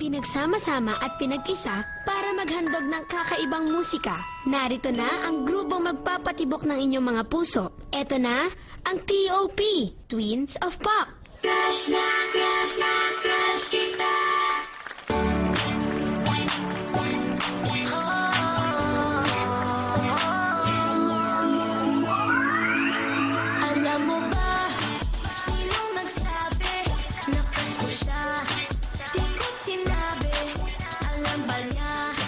Pinagsama-sama at pinag-isa para maghandog ng kakaibang musika. Narito na ang grupong magpapatibok ng inyong mga puso. Eto na ang TOP, Twins of Pop. Crush na, crush na, Yeah.